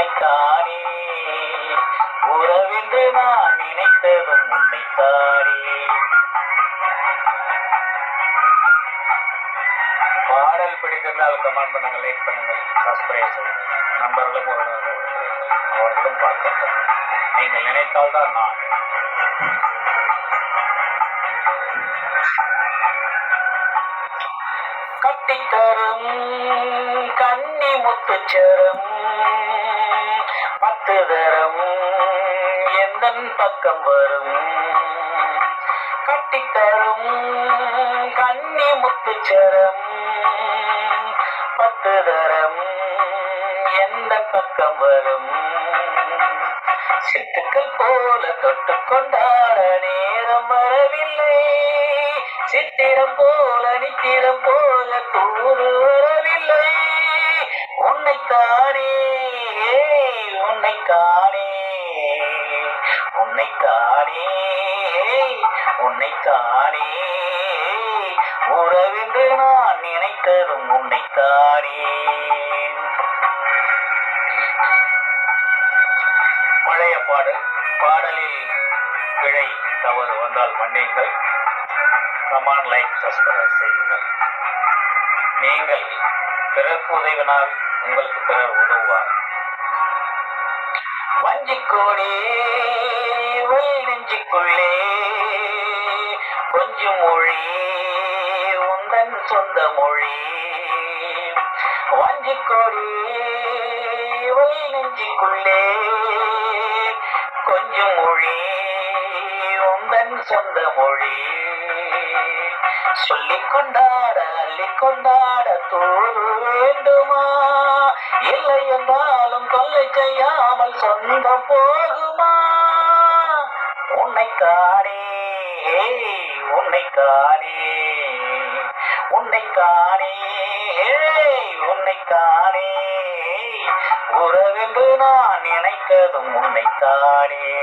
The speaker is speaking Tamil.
உன்னைத்தானே உறவென்று நான் நினைத்ததும் உன்னைத்தானே பாடல் பிடித்திருந்தால் கமெண்ட் பண்ணுங்க லைக் பண்ணுங்க சப்ஸ்கிரைப் செய்யுங்க நண்பர்களும் உறவினர்களும் அவர்களும் பார்க்கட்டும். நீங்கள் நினைத்தால் தான் நான் கட்டித்தரும். கன்னி முத்துச்சரம். பத்து தரம் எந்த பக்கம் வரும்? கட்டித்தரும். கன்னி முத்துச்சரம். பத்து தரம் எந்த பக்கம் வரும்? சிட்டுக்கள் போல தொட்டு கொண்டாட நேரம் வரவில்லை. சித்திரம் போல நித்திரம் போல தூது வரவில்லை. உன்னைத்தானே உன்னைத்தானே உன்னைத்தானே உன்னைத்தானே உறவென்று நான் நினைத்ததும் உன்னைத்தானே பழைய பாடல் பாடலில் பிழை தவறு வந்தால் மன்னிங்கள் கமான் லைக் சப்ஸ்கிரைப் செய்யுங்கள். நீங்கள் பிறர்க்கு உதவினால் உங்களுக்கு பிறர் உதவுவார். வஞ்சிக்கோடி உள் நெஞ்சுக்குள்ளே கொஞ்சம் மொழி உந்தன் சொந்த மொழி. வஞ்சிக்கோடி உள் நெஞ்சுக்குள்ளே கொஞ்சம் மொழி உந்தன் சொந்த மொழி. சொல்லிக் கொண்டாட அள்ளிக் கொண்டாட தோது வேண்டுமா? இல்லை என்றாலும் கொள்ளை செய்யாமல் சொந்தம் போகுமா? காணி ஹேய் உன்னை காண உறவென்று நான் நினைத்ததும் உன்னைத்தானே